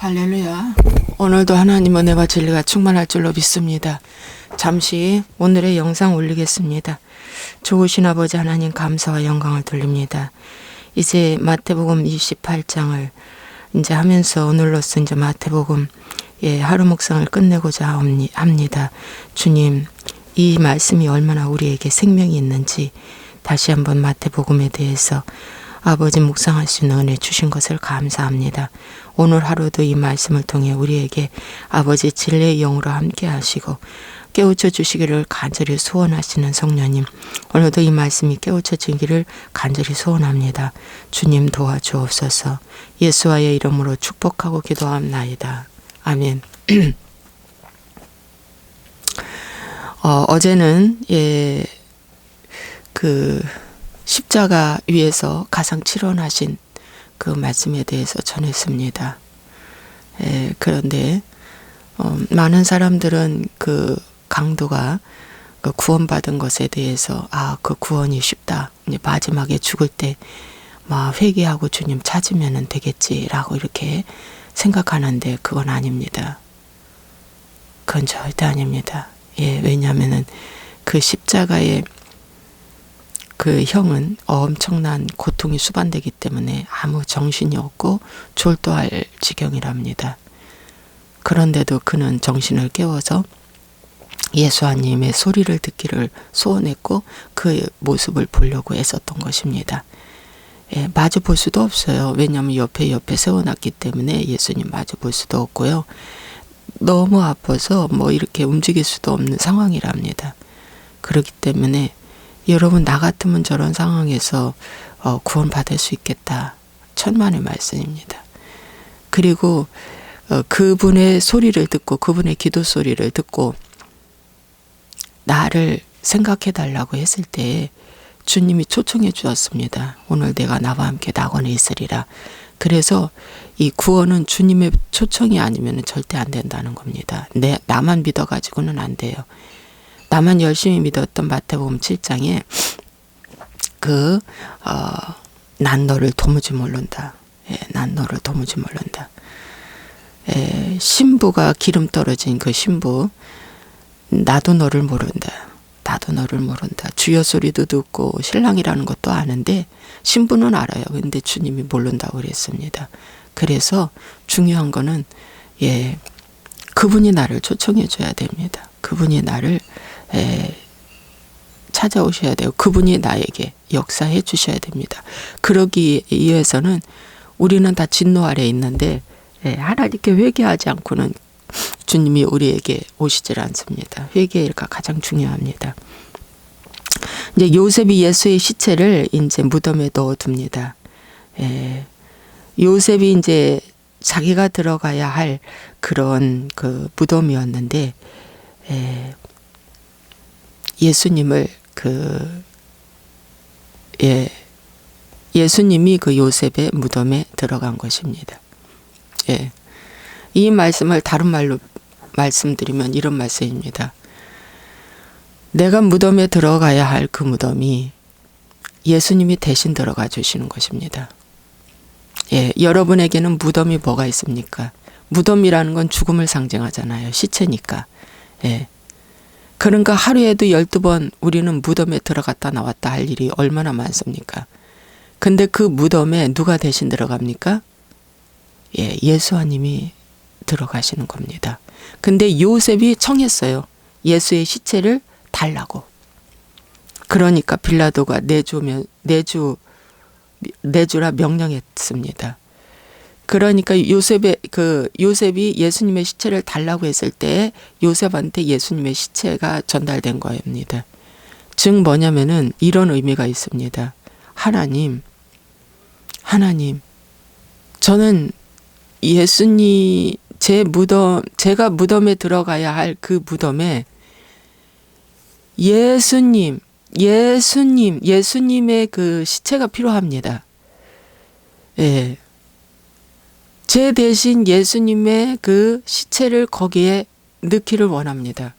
할렐루야. 오늘도 하나님 은혜와 진리가 충만할 줄로 믿습니다. 잠시 오늘의 영상 올리겠습니다. 좋으신 아버지 하나님 감사와 영광을 돌립니다. 이제 마태복음 28장을 이제 하면서 오늘로써 이제 마태복음 예, 하루 묵상을 끝내고자 합니- 합니다. 주님, 이 말씀이 얼마나 우리에게 생명이 있는지 다시 한번 마태복음에 대해서 아버지 묵상할 수 있는 은혜 주신 것을 감사합니다. 오늘 하루도 이 말씀을 통해 우리에게 아버지 진리의 영으로 함께 하시고 깨우쳐 주시기를 간절히 소원하시는 성령님 오늘도 이 말씀이 깨우쳐 주기를 간절히 소원합니다. 주님 도와주옵소서 예수와의 이름으로 축복하고 기도합나이다. 아멘. 어, 어제는 예, 그 십자가 위에서 가상 칠원하신 그 말씀에 대해서 전했습니다. 예, 그런데 어, 많은 사람들은 그 강도가 그 구원받은 것에 대해서 아 그 구원이 쉽다. 이제 마지막에 죽을 때 막 회개하고 주님 찾으면 되겠지라고 이렇게 생각하는데 그건 아닙니다. 그건 절대 아닙니다. 예, 왜냐하면은 그 십자가의 그 형은 엄청난 고통이 수반되기 때문에 아무 정신이 없고 졸도할 지경이랍니다. 그런데도 그는 정신을 깨워서 예수님의 소리를 듣기를 소원했고 그 모습을 보려고 애썼던 것입니다. 예, 마주 볼 수도 없어요. 왜냐하면 옆에 옆에 세워놨기 때문에 예수님 마주 볼 수도 없고요. 너무 아파서 뭐 이렇게 움직일 수도 없는 상황이랍니다. 그렇기 때문에 여러분 나 같으면 저런 상황에서 어, 구원받을 수 있겠다. 천만의 말씀입니다. 그리고 어, 그분의 소리를 듣고 그분의 기도 소리를 듣고 나를 생각해 달라고 했을 때 주님이 초청해 주었습니다. 오늘 내가 나와 함께 낙원에 있으리라. 그래서 이 구원은 주님의 초청이 아니면 절대 안 된다는 겁니다. 내 나만 믿어 가지고는 안 돼요. 나만 열심히 믿었던 마태복음 7장에 그, 어, 난 너를 도무지 모른다. 예, 난 너를 도무지 모른다. 예, 신부가 기름 떨어진 그 신부, 나도 너를 모른다. 나도 너를 모른다. 주여 소리도 듣고 신랑이라는 것도 아는데 신부는 알아요. 근데 주님이 모른다고 그랬습니다. 그래서 중요한 거는 예, 그분이 나를 초청해 줘야 됩니다. 그분이 나를 에, 찾아오셔야 돼요. 그분이 나에게 역사해 주셔야 됩니다. 그러기 위해서는 우리는 다 진노 아래 있는데 에, 하나님께 회개하지 않고는 주님이 우리에게 오시질 않습니다. 회개가 가장 중요합니다. 이제 요셉이 예수의 시체를 이제 무덤에 넣어둡니다. 에, 요셉이 이제 자기가 들어가야 할 그런 그 무덤이었는데 에, 예수님을 그 예, 예수님이 그 요셉의 무덤에 들어간 것입니다. 예. 이 말씀을 다른 말로 말씀드리면 이런 말씀입니다. 내가 무덤에 들어가야 할 그 무덤이 예수님이 대신 들어가 주시는 것입니다. 예, 여러분에게는 무덤이 뭐가 있습니까? 무덤이라는 건 죽음을 상징하잖아요. 시체니까. 예. 그러니까 하루에도 12번 우리는 무덤에 들어갔다 나왔다 할 일이 얼마나 많습니까? 근데 그 무덤에 누가 대신 들어갑니까? 예, 예수님이 들어가시는 겁니다. 근데 요셉이 청했어요. 예수의 시체를 달라고. 그러니까 빌라도가 내주면 내주 내주라 명령했습니다. 그러니까 요셉의 그 요셉이 예수님의 시체를 달라고 했을 때 요셉한테 예수님의 시체가 전달된 겁니다. 즉 뭐냐면은 이런 의미가 있습니다. 하나님 하나님 저는 예수님 제 무덤 제가 무덤에 들어가야 할 그 무덤에 예수님 예수님 예수님의 그 시체가 필요합니다. 예. 제 대신 예수님의 그 시체를 거기에 넣기를 원합니다.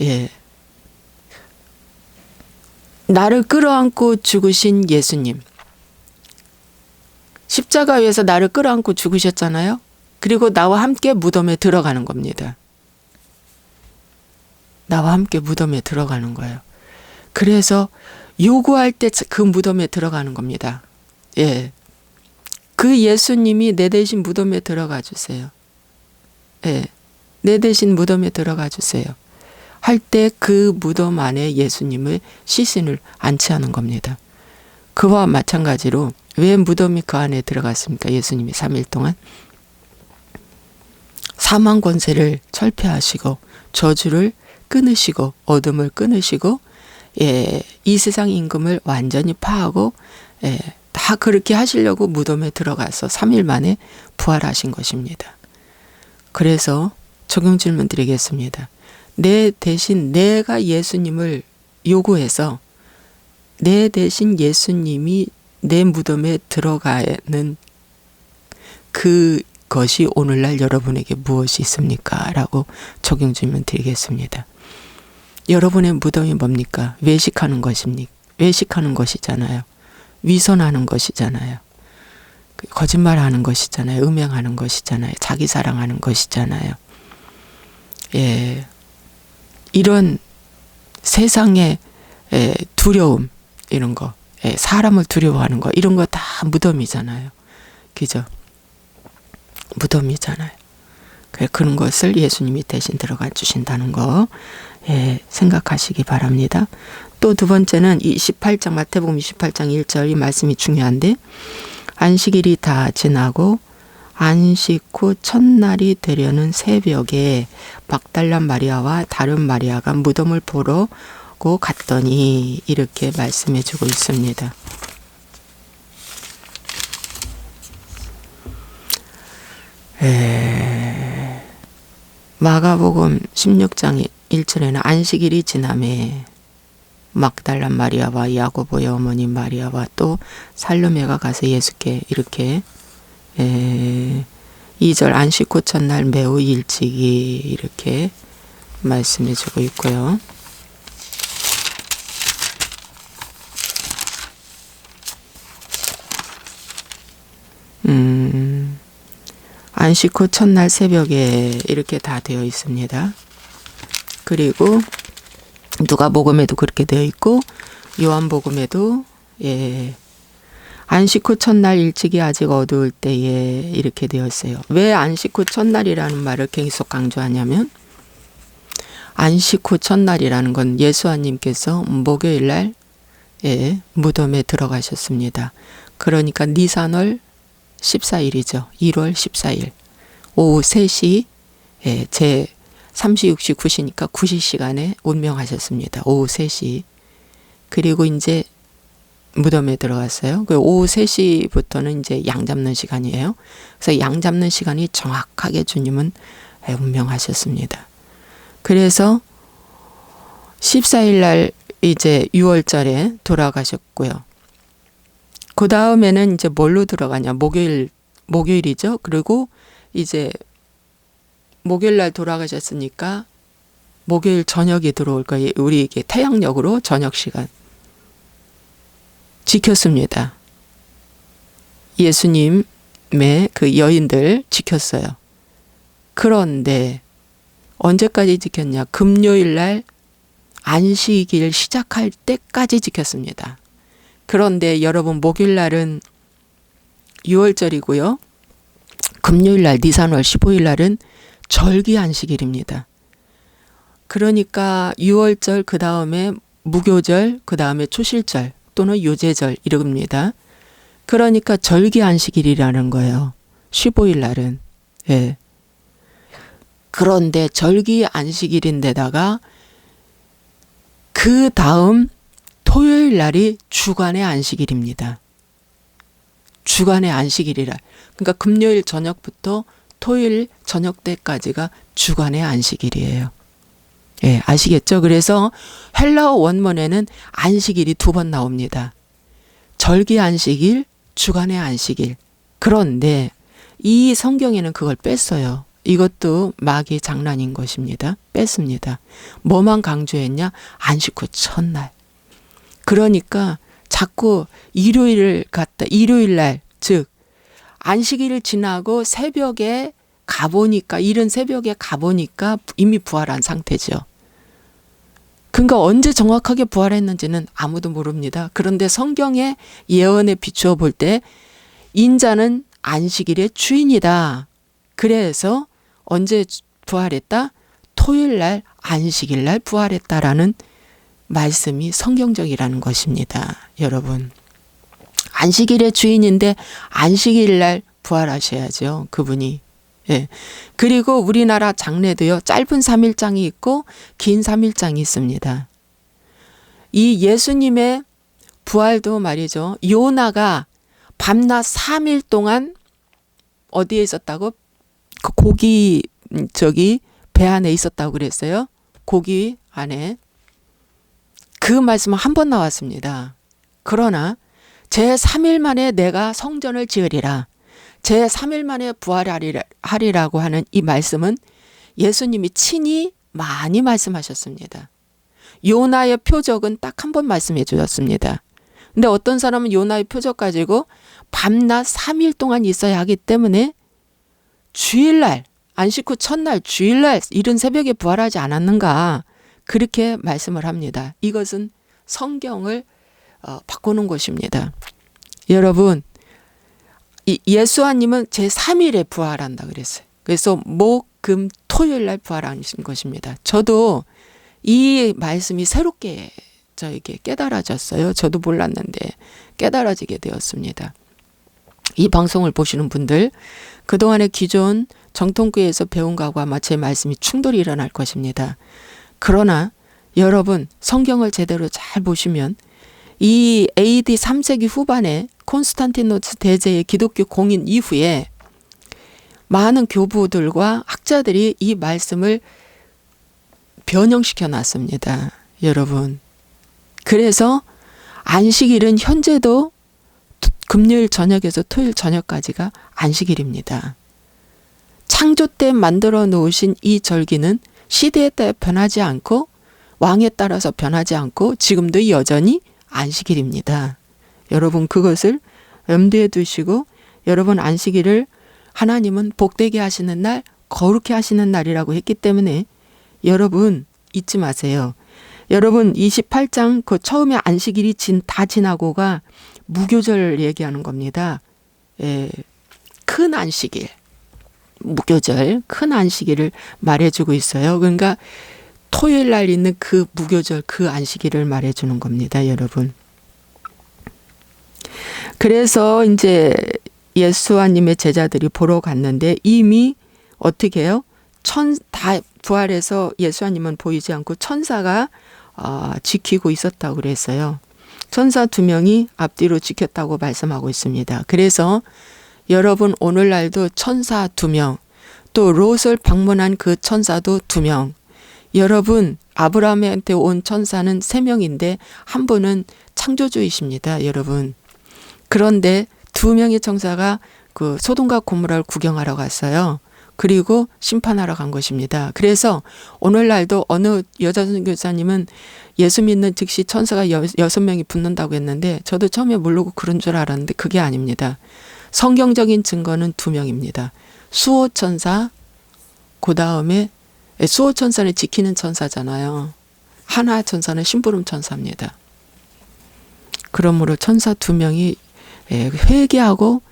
예. 나를 끌어안고 죽으신 예수님. 십자가 위에서 나를 끌어안고 죽으셨잖아요. 그리고 나와 함께 무덤에 들어가는 겁니다. 나와 함께 무덤에 들어가는 거예요. 그래서 요구할 때 그 무덤에 들어가는 겁니다. 예. 그 예수님이 내 대신 무덤에 들어가 주세요. 예. 내 대신 무덤에 들어가 주세요. 할 때 그 무덤 안에 예수님을 시신을 안치하는 겁니다. 그와 마찬가지로 왜 무덤이 그 안에 들어갔습니까? 예수님이 3일 동안 사망 권세를 철폐하시고 저주를 끊으시고 어둠을 끊으시고 예, 이 세상 임금을 완전히 파하고 예, 다 그렇게 하시려고 무덤에 들어가서 3일 만에 부활하신 것입니다. 그래서 적용 질문 드리겠습니다. 내 대신 내가 예수님을 요구해서 내 대신 예수님이 내 무덤에 들어가는 그것이 오늘날 여러분에게 무엇이 있습니까? 라고 적용 질문 드리겠습니다. 여러분의 무덤이 뭡니까? 외식하는 것입니까? 외식하는 것이잖아요. 위선하는 것이잖아요. 거짓말하는 것이잖아요. 음행하는 것이잖아요. 자기 사랑하는 것이잖아요. 예. 이런 세상의 예, 두려움 이런 거, 예, 사람을 두려워하는 거 이런 거 다 무덤이잖아요. 그죠? 무덤이잖아요. 그런 것을 예수님이 대신 들어가 주신다는 거 예, 생각하시기 바랍니다. 또 두 번째는 28장 마태복음 28장 1절 이 말씀이 중요한데 안식일이 다 지나고 안식 후 첫날이 되려는 새벽에 막달란 마리아와 다른 마리아가 무덤을 보러 고 갔더니 이렇게 말씀해 주고 있습니다. 에... 마가복음 16장 1절에는 안식일이 지남에 막달란 마리아와 야고보의 어머니 마리아와 또 살로메가 가서 예수께 이렇게 에, 2절 안식 후 첫날 매우 일찍이 이렇게 말씀해 주고 있고요. 음, 안식 후 첫날 새벽에 이렇게 다 되어 있습니다. 그리고 누가복음에도 그렇게 되어 있고 요한복음에도 예 안식 후 첫날 일찍이 아직 어두울 때에 이렇게 되어 있어요. 왜 안식 후 첫날이라는 말을 계속 강조하냐면 안식 후 첫날이라는 건 예수아님께서 목요일 날 예, 무덤에 들어가셨습니다. 그러니까 니산월 14일이죠. 1월 14일. 오후 3시, 예, 제 3시, 6시, 9시니까 9시 시간에 운명하셨습니다. 오후 3시. 그리고 이제 무덤에 들어갔어요. 그 오후 3시부터는 이제 양 잡는 시간이에요. 그래서 양 잡는 시간이 정확하게 주님은 운명하셨습니다. 그래서 14일 날 이제 6월절에 돌아가셨고요. 그 다음에는 이제 뭘로 들어가냐. 목요일, 목요일이죠. 그리고 이제 목요일 날 돌아가셨으니까 목요일 저녁에 들어올 거예요. 우리 이게 태양력으로 저녁 시간. 지켰습니다. 예수님의 그 여인들 지켰어요. 그런데 언제까지 지켰냐? 금요일 날 안식일 시작할 때까지 지켰습니다. 그런데 여러분 목요일 날은 6월절이고요. 금요일 날 니산월 15일 날은 절기 안식일입니다. 그러니까 6월절 그 다음에 무교절 그 다음에 초실절 또는 유제절 이럽니다. 그러니까 절기 안식일이라는 거예요. 15일 날은. 예. 그런데 절기 안식일인데다가 그 다음 토요일 날이 주간의 안식일입니다. 주간의 안식일이라. 그러니까 금요일 저녁부터 토요일 저녁 때까지가 주간의 안식일이에요. 예, 아시겠죠? 그래서 헬라어 원문에는 안식일이 두 번 나옵니다. 절기 안식일, 주간의 안식일. 그런데 이 성경에는 그걸 뺐어요. 이것도 마귀의 장난인 것입니다. 뺐습니다. 뭐만 강조했냐? 안식 후 첫날. 그러니까 자꾸 일요일을 갖다 일요일 날, 즉 안식일을 지나고 새벽에 가보니까 이른 새벽에 가보니까 이미 부활한 상태죠. 그러니까 언제 정확하게 부활했는지는 아무도 모릅니다. 그런데 성경의 예언에 비추어 볼 때 인자는 안식일의 주인이다. 그래서 언제 부활했다? 토요일 날 안식일 날 부활했다라는 말씀이 성경적이라는 것입니다. 여러분. 안식일의 주인인데 안식일 날 부활하셔야죠. 그분이. 예. 그리고 우리나라 장례도요. 짧은 3일장이 있고 긴 3일장이 있습니다. 이 예수님의 부활도 말이죠. 요나가 밤낮 3일 동안 어디에 있었다고? 그 고기 음, 저기 배 안에 있었다고 그랬어요. 고기 안에. 그 말씀은 한 번 나왔습니다. 그러나 제 3일 만에 내가 성전을 지으리라. 제 3일 만에 부활하리라고 하는 이 말씀은 예수님이 친히 많이 말씀하셨습니다. 요나의 표적은 딱 한 번 말씀해 주셨습니다. 근데 어떤 사람은 요나의 표적 가지고 밤낮 3일 동안 있어야 하기 때문에 주일날, 안식 후 첫날, 주일날, 이른 새벽에 부활하지 않았는가. 그렇게 말씀을 합니다. 이것은 성경을 어, 바꾸는 것입니다. 여러분, 이 예수아님은 제 3일에 부활한다 그랬어요. 그래서 목, 금, 토요일 날 부활하신 것입니다. 저도 이 말씀이 새롭게 저에게 깨달아졌어요. 저도 몰랐는데 깨달아지게 되었습니다. 이 방송을 보시는 분들 그동안의 기존 정통교회에서 배운 것과 아마 제 말씀이 충돌이 일어날 것입니다. 그러나 여러분 성경을 제대로 잘 보시면 이 AD 3세기 후반에 콘스탄티노스 대제의 기독교 공인 이후에 많은 교부들과 학자들이 이 말씀을 변형시켜 놨습니다. 여러분. 그래서 안식일은 현재도 금요일 저녁에서 토요일 저녁까지가 안식일입니다. 창조 때 만들어 놓으신 이 절기는 시대에 따라 변하지 않고 왕에 따라서 변하지 않고 지금도 여전히 안식일입니다. 여러분 그것을 염두에 두시고 여러분 안식일을 하나님은 복되게 하시는 날, 거룩해 하시는 날이라고 했기 때문에 여러분 잊지 마세요. 여러분 28장 그 처음에 안식일이 진, 다 지나고가 무교절 얘기하는 겁니다. 예, 큰 안식일. 무교절, 큰 안식일을 말해주고 있어요. 그러니까 토요일 날 있는 그 무교절, 그 안식일을 말해 주는 겁니다, 여러분. 그래서 이제 예수와님의 제자들이 보러 갔는데 이미 어떻게 해요? 천, 다 부활해서 예수와님은 보이지 않고 천사가 어, 지키고 있었다고 그랬어요. 천사 두 명이 앞뒤로 지켰다고 말씀하고 있습니다. 그래서 여러분 오늘날도 천사 두 명, 또 롯을 방문한 그 천사도 두 명. 여러분 아브라함한테 온 천사는 세 명인데 한 분은 창조주이십니다, 여러분. 그런데 두 명의 천사가 그 소돔과 고모라를 구경하러 갔어요. 그리고 심판하러 간 것입니다. 그래서 오늘날도 어느 여자 선교사님은 예수 믿는 즉시 천사가 여, 여섯 명이 붙는다고 했는데 저도 처음에 모르고 그런 줄 알았는데 그게 아닙니다. 성경적인 증거는 두 명입니다. 수호 천사, 그 다음에 수호 천사는 지키는 천사잖아요. 하나 천사는 심부름 천사입니다. 그러므로 천사 두 명이 예, 회개하고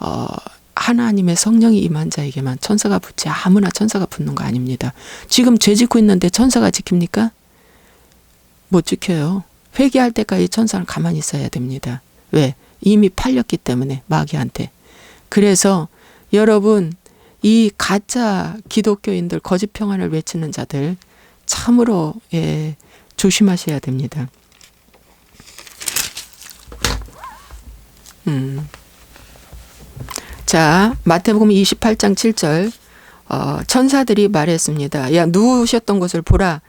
어, 하나님의 성령이 임한 자에게만 천사가 붙지 아무나 천사가 붙는 거 아닙니다. 지금 죄 짓고 있는데 천사가 지킵니까? 못 지켜요. 회개할 때까지 천사는 가만히 있어야 됩니다. 왜? 이미 팔렸기 때문에 마귀한테. 그래서 여러분 이 가짜 기독교인들 거짓 평안을 외치는 자들 참으로 예, 조심하셔야 됩니다. 음. 자, 마태복음 28장 7절. 어, 천사들이 말했습니다. 야, 누우셨던 곳을 보라.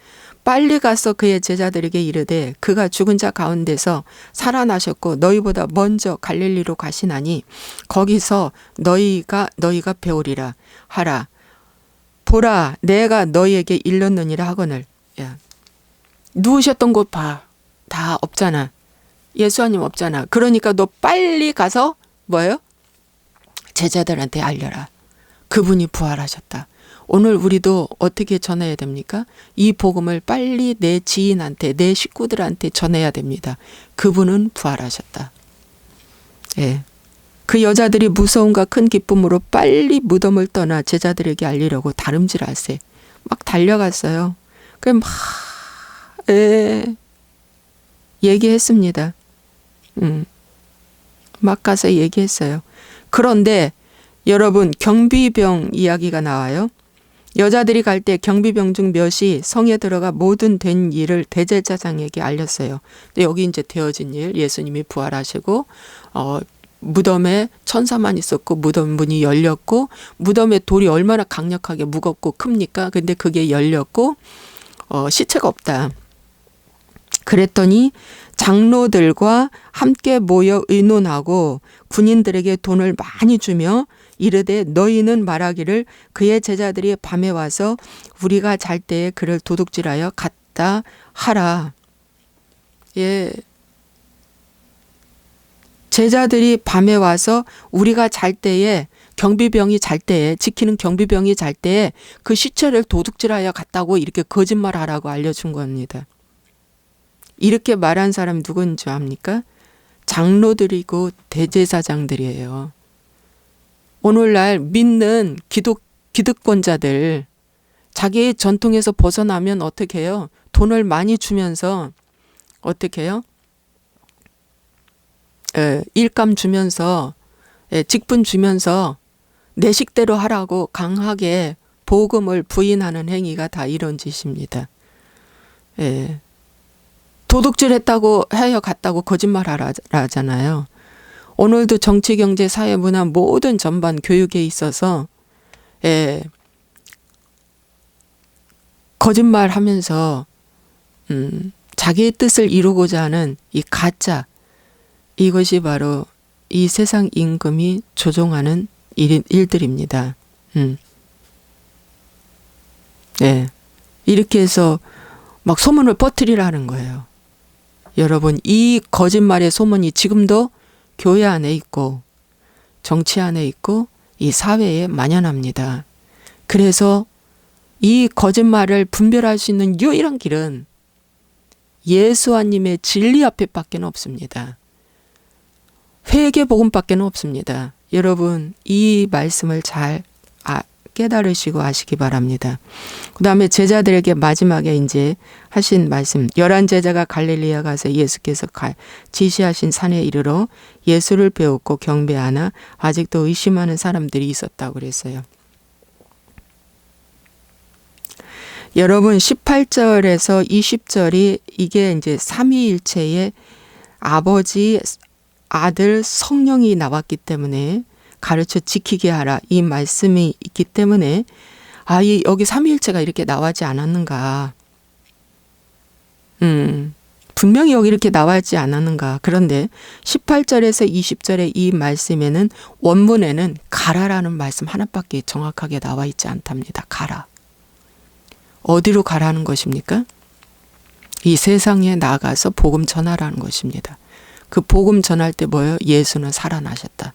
빨리 가서 그의 제자들에게 이르되 그가 죽은 자 가운데서 살아나셨고 너희보다 먼저 갈릴리로 가시나니 거기서 너희가 너희가 배우리라 하라. 보라, 내가 너희에게 일렀느니라 하거늘. 야, 누우셨던 곳 봐. 다 없잖아. 예수님 없잖아. 그러니까 너 빨리 가서 뭐예요? 제자들한테 알려라. 그분이 부활하셨다. 오늘 우리도 어떻게 전해야 됩니까? 이 복음을 빨리 내 지인한테, 내 식구들한테 전해야 됩니다. 그분은 부활하셨다. 예. 그 여자들이 무서움과 큰 기쁨으로 빨리 무덤을 떠나 제자들에게 알리려고 다름질할세. 막 달려갔어요. 그 막, 예. 얘기했습니다. 음. 막 가서 얘기했어요. 그런데 여러분 경비병 이야기가 나와요. 여자들이 갈 때 경비병 중 몇이 성에 들어가 모든 된 일을 대제사장에게 알렸어요. 근데 여기 이제 되어진 일, 예수님이 부활하시고 어 무덤에 천사만 있었고 무덤 문이 열렸고 무덤에 돌이 얼마나 강력하게 무겁고 큽니까? 근데 그게 열렸고 어 시체가 없다. 그랬더니 장로들과 함께 모여 의논하고 군인들에게 돈을 많이 주며 이르되 너희는 말하기를 그의 제자들이 밤에 와서 우리가 잘 때에 그를 도둑질하여 갔다 하라. 예. 제자들이 밤에 와서 우리가 잘 때에 경비병이 잘 때에 지키는 경비병이 잘 때에 그 시체를 도둑질하여 갔다고 이렇게 거짓말하라고 알려준 겁니다. 이렇게 말한 사람 누군지 압니까? 장로들이고 대제사장들이에요. 오늘날 믿는 기독 기득권자들 자기의 전통에서 벗어나면 어떻게 해요? 돈을 많이 주면서 어떻게 해요? 에, 일감 주면서 에, 직분 주면서 내 식대로 하라고 강하게 복음을 부인하는 행위가 다 이런 짓입니다. 예. 도둑질 했다고 하여 갔다고 거짓말 하잖아요. 오늘도 정치, 경제, 사회, 문화 모든 전반 교육에 있어서 예, 거짓말 하면서 음, 자기의 뜻을 이루고자 하는 이 가짜 이것이 바로 이 세상 임금이 조종하는 일, 일들입니다. 음. 네. 이렇게 해서 막 소문을 퍼뜨리라는 거예요. 여러분, 이 거짓말의 소문이 지금도 교회 안에 있고 정치 안에 있고 이 사회에 만연합니다. 그래서 이 거짓말을 분별할 수 있는 유일한 길은 예수와님의 진리 앞에밖에 없습니다. 회개 복음밖에 없습니다. 여러분 이 말씀을 잘 아, 깨달으시고 아시기 바랍니다. 그 다음에 제자들에게 마지막에 이제 하신 말씀, 열한 제자가 갈릴리아 가서 예수께서 지시하신 산에 이르러 예수를 배웠고 경배하나 아직도 의심하는 사람들이 있었다고 그랬어요. 여러분 18절에서 20절이 이게 이제 삼위일체의 아버지, 아들, 성령이 나왔기 때문에 가르쳐 지키게 하라 이 말씀이 있기 때문에 아, 이 여기 삼위일체가 이렇게 나와지 않았는가? 음. 분명히 여기 이렇게 나와지 않았는가. 그런데 18절에서 20절의 이 말씀에는 원문에는 가라라는 말씀 하나밖에 정확하게 나와 있지 않답니다. 가라. 어디로 가라는 것입니까? 이 세상에 나가서 복음 전하라는 것입니다. 그 복음 전할 때 뭐예요? 예수는 살아나셨다.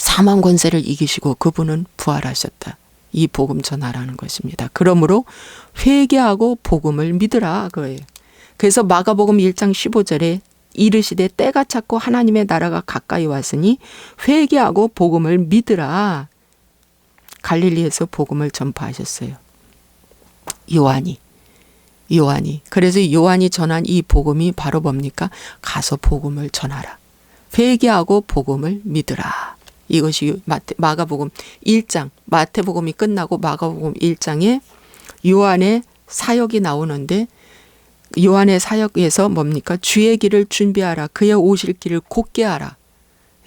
사망 권세를 이기시고 그분은 부활하셨다. 이 복음 전하라는 것입니다. 그러므로 회개하고 복음을 믿으라 그예요. 그래서 마가복음 1장 15절에 이르시되 때가 찼고 하나님의 나라가 가까이 왔으니 회개하고 복음을 믿으라. 갈릴리에서 복음을 전파하셨어요. 요한이 요한이 그래서 요한이 전한 이 복음이 바로 뭡니까? 가서 복음을 전하라. 회개하고 복음을 믿으라. 이것이 마태, 마가복음 1장, 마태복음이 끝나고 마가복음 1장에 요한의 사역이 나오는데 요한의 사역에서 뭡니까? 주의 길을 준비하라. 그의 오실 길을 곧게 하라.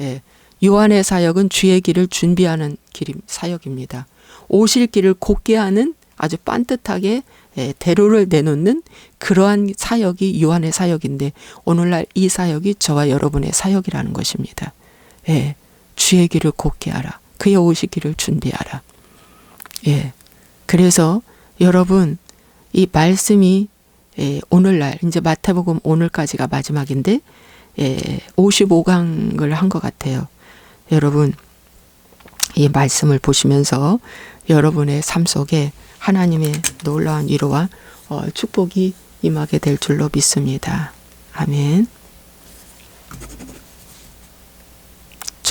예. 요한의 사역은 주의 길을 준비하는 길 사역입니다. 오실 길을 곧게 하는 아주 빤듯하게 예, 대로를 내놓는 그러한 사역이 요한의 사역인데 오늘날 이 사역이 저와 여러분의 사역이라는 것입니다. 예. 주의 길을 곱게 하라. 그의 오시기를 준비하라. 예. 그래서 여러분 이 말씀이 예, 오늘날 이제 마태복음 오늘까지가 마지막인데 예, 55강을 한 것 같아요. 여러분 이 말씀을 보시면서 여러분의 삶 속에 하나님의 놀라운 위로와 어, 축복이 임하게 될 줄로 믿습니다. 아멘.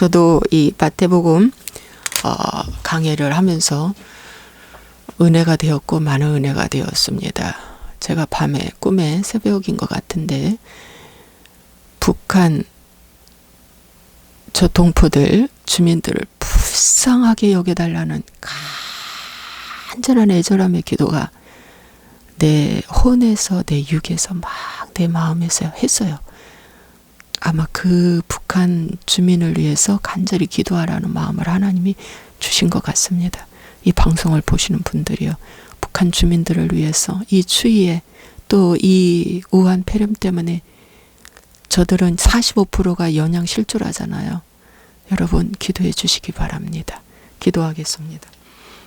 저도 이 마태복음 어, 강해를 하면서 은혜가 되었고 많은 은혜가 되었습니다. 제가 밤에 꿈에 새벽인 것 같은데 북한 저 동포들 주민들을 불쌍하게 여겨달라는 간절한 애절함의 기도가 내 혼에서 내 육에서 막 내 마음에서 했어요. 아마 그 북한 주민을 위해서 간절히 기도하라는 마음을 하나님이 주신 것 같습니다. 이 방송을 보시는 분들이요. 북한 주민들을 위해서 이 추위에 또 이 우한 폐렴 때문에 저들은 45%가 영양 실조라잖아요. 여러분 기도해 주시기 바랍니다. 기도하겠습니다.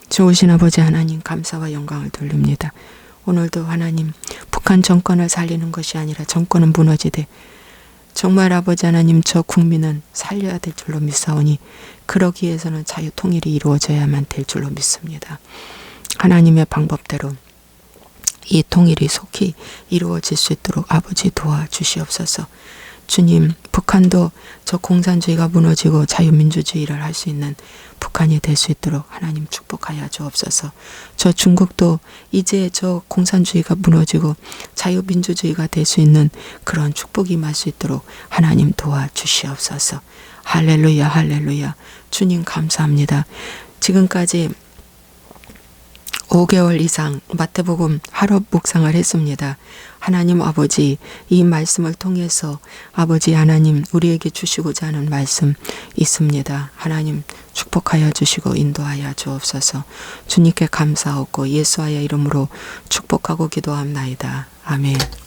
좋으신 아버지 하나님 감사와 영광을 돌립니다. 오늘도 하나님 북한 정권을 살리는 것이 아니라 정권은 무너지되 정말 아버지 하나님 저 국민은 살려야 될 줄로 믿사오니 그러기 위해서는 자유 통일이 이루어져야만 될 줄로 믿습니다. 하나님의 방법대로 이 통일이 속히 이루어질 수 있도록 아버지 도와주시옵소서. 주님, 북한도 저 공산주의가 무너지고 자유민주주의를 할 수 있는 북한이 될 수 있도록 하나님 축복하여 주옵소서. 저 중국도 이제 저 공산주의가 무너지고 자유민주주의가 될 수 있는 그런 축복이 임할 수 있도록 하나님 도와주시옵소서. 할렐루야, 할렐루야. 주님 감사합니다. 지금까지 5개월 이상 마태복음 하루 묵상을 했습니다. 하나님 아버지 이 말씀을 통해서 아버지 하나님 우리에게 주시고자 하는 말씀 있습니다. 하나님 축복하여 주시고 인도하여 주옵소서. 주님께 감사하고 예수와의 이름으로 축복하고 기도합나이다. 아멘.